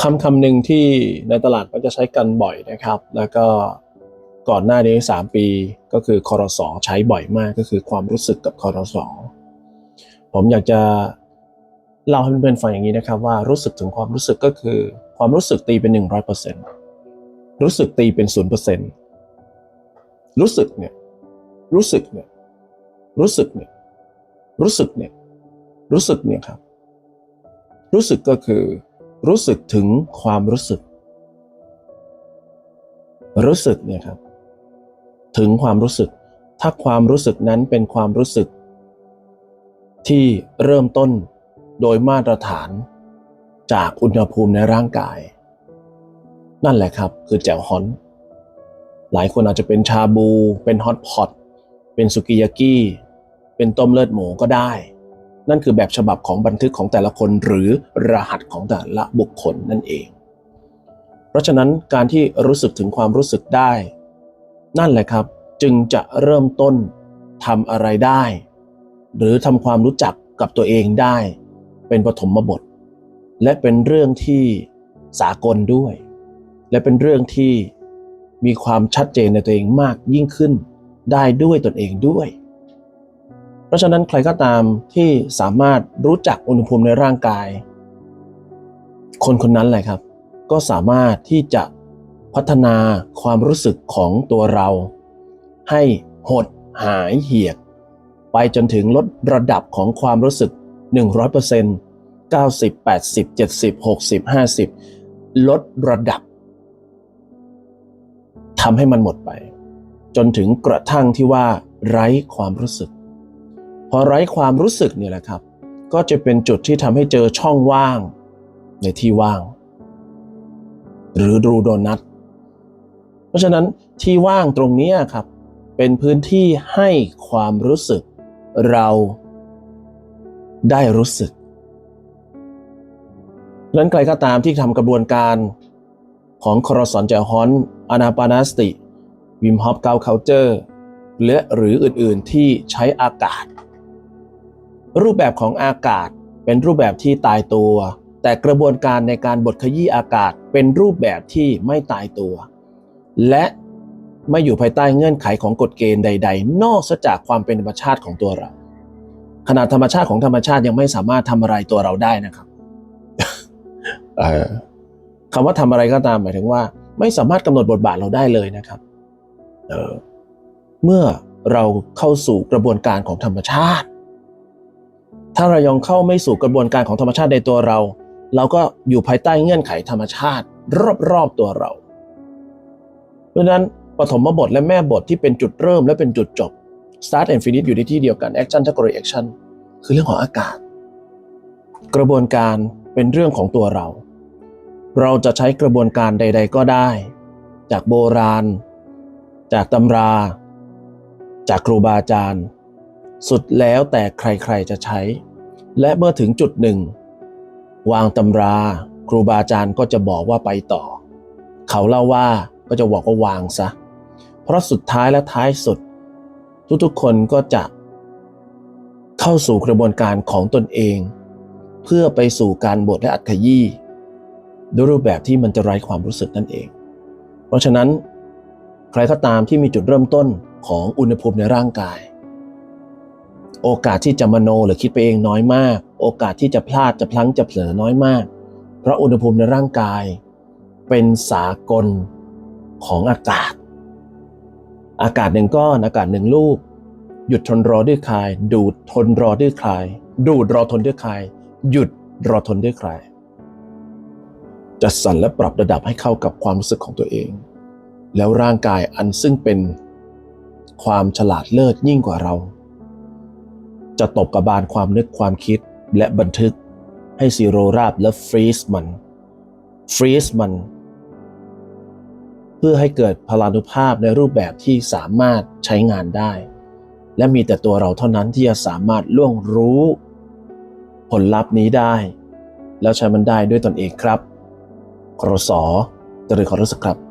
คำคำหนึ่งที่ในตลาดก็จะใช้กันบ่อยนะครับ แล้วก็ก่อนหน้านี้ 3 ปีก็คือคอรสอใช้บ่อยมากก็คือความรู้สึกกับคอรสอผมอยากจะเล่าให้เพื่อนๆฟังอย่างนี้นะครับ ว่ารู้สึกถึงความรู้สึกก็คือ ความรู้สึกตีเป็น 100%รู้สึกตีเป็น0%รู้สึกเนี่ยรู้สึกเนี่ยรู้สึกเนี่ยรู้สึกเนี่ยรู้สึกเนี่ยครับ รู้สึกก็คือ รู้สึกถึงความรู้สึก รู้สึกเนี่ยครับ ถึงความรู้สึก ถ้าความรู้สึกนั้นเป็นความรู้สึก ที่เริ่มต้นโดยมาตรฐานจากอุณหภูมิในร่างกาย นั่นแหละครับคือแจ่วฮอนหลายคนอาจจะเป็นชาบู เป็นฮอตพอตเป็นสุกิยากิเป็นต้มเลือดหมูก็ได้ นั่นคือแบบฉบับของบันทึกของแต่ละคนหรือรหัสของแต่ละบุคคลนั่นเอง เพราะฉะนั้นการที่รู้สึกถึงความรู้สึกได้ นั่นแหละครับจึงจะเริ่มต้นทำอะไรได้ หรือทำความรู้จักกับตัวเองได้ เป็นปฐมบท และเป็นเรื่องที่สากลด้วย และเป็นเรื่องที่มีความชัดเจนในตัวเองมากยิ่งขึ้นได้ด้วยตนเองด้วย ราะฉะนั้นใครก็ตามที่สามารถรู้จักอุณหภูมิในร่างกาย คนคนนั้นแหละครับ ก็สามารถที่จะพัฒนาความรู้สึกของตัวเรา ให้หดหายเหี่ยก ไปจนถึงลดระดับของความรู้สึก 100% 90 80 70 60 50 ลดระดับทำให้มันหมดไป จนถึงกระทั่งที่ว่าไร้ความรู้สึก พอไร้ความรู้สึกเนี่ยแหละครับ ก็จะเป็นจุดที่ทำให้เจอช่องว่างในที่ว่าง หรือรูโดนัทเพราะฉะนั้นที่ว่างตรงนี้ครับ เป็นพื้นที่ให้ความรู้สึกเราได้รู้สึกนั้นใครก็ตามที่ทำกระบวนการของครสอนเจฮอนอนาปานาสติ วิมฮอปเกาเคาเจอร์และหรืออื่นๆที่ใช้อากาศ รูปแบบของอากาศเป็นรูปแบบที่ตายตัว แต่กระบวนการในการบดขยี้อากาศเป็นรูปแบบที่ไม่ตายตัว และไม่อยู่ภายใต้เงื่อนไขของกฎเกณฑ์ใด ๆ นอกจากความเป็นธรรมชาติของตัวเรา ขนาดธรรมชาติของธรรมชาติยังไม่สามารถทำอะไรตัวเราได้นะครับคำว่าทำอะไรก็ตามหมายถึงว่า ไม่สามารถกำหนดบทบาทเราได้เลยนะครับเเมื่อเราเข้าสู่กระบวนการของธรรมชาติ ถ้าเรายังเข้าไม่สู่กระบวนการของธรรมชาติในตัวเรา เราก็อยู่ภายใต้เงื่อนไขธรรมชาติ รอบๆตัวเรา เพราะนั้นปฐมบทและแม่บทที่เป็นจุดเริ่มและเป็นจุดจบ start and finish อยู่ในที่เดียวกัน action ทัก reaction คือเรื่องของอากาศ กระบวนการเป็นเรื่องของตัวเรา เราจะใช้กระบวนการใด ๆ ก็ได้ จากโบราณ จากตำรา จากครูบาอาจารย์ สุดแล้วแต่ใครๆจะใช้ และเมื่อถึงจุดหนึ่ง วางตำรา ครูบาอาจารย์ก็จะบอกว่าไปต่อ เขาเล่าว่าก็จะบอกว่าวางซะ เพราะสุดท้ายและท้ายสุด ทุกๆคนก็จะ เข้าสู่กระบวนการของตนเอง เพื่อไปสู่การบทและอัดขยี้ด้วยรูปแบบที่มันจะไร้ความรู้สึกนั่นเอง เพราะฉะนั้น ใครก็ตามที่มีจุดเริ่มต้นของอุณหภูมิในร่างกาย โอกาสที่จะมโนหรือคิดไปเองน้อยมาก โอกาสที่จะพลาดจะพลั้งจะเผลอน้อยมาก เพราะอุณหภูมิในร่างกาย เป็นสากลของอากาศ อากาศหนึ่งก้อนอากาศหนึ่งลูก หยุดทนรอด้วยคาย ดูดทนรอด้วยคาย ดูดรอทนด้วยคาย หยุดรอทนด้วยคายจัดสรรและปรับระดับให้เข้ากับความรู้สึกของตัวเอง แล้วร่างกายอันซึ่งเป็นความฉลาดเลิศยิ่งกว่าเรา จะตบกระบาลความนึกความคิดและบันทึกให้ซีโรราบและฟรีซมัน ฟรีซมัน เพื่อให้เกิดพลานุภาพในรูปแบบที่สามารถใช้งานได้ และมีแต่ตัวเราเท่านั้นที่จะสามารถล่วงรู้ ผลลัพธ์นี้ได้ แล้วใช้มันได้ด้วยตนเองครับครสอตรีขอรสครับ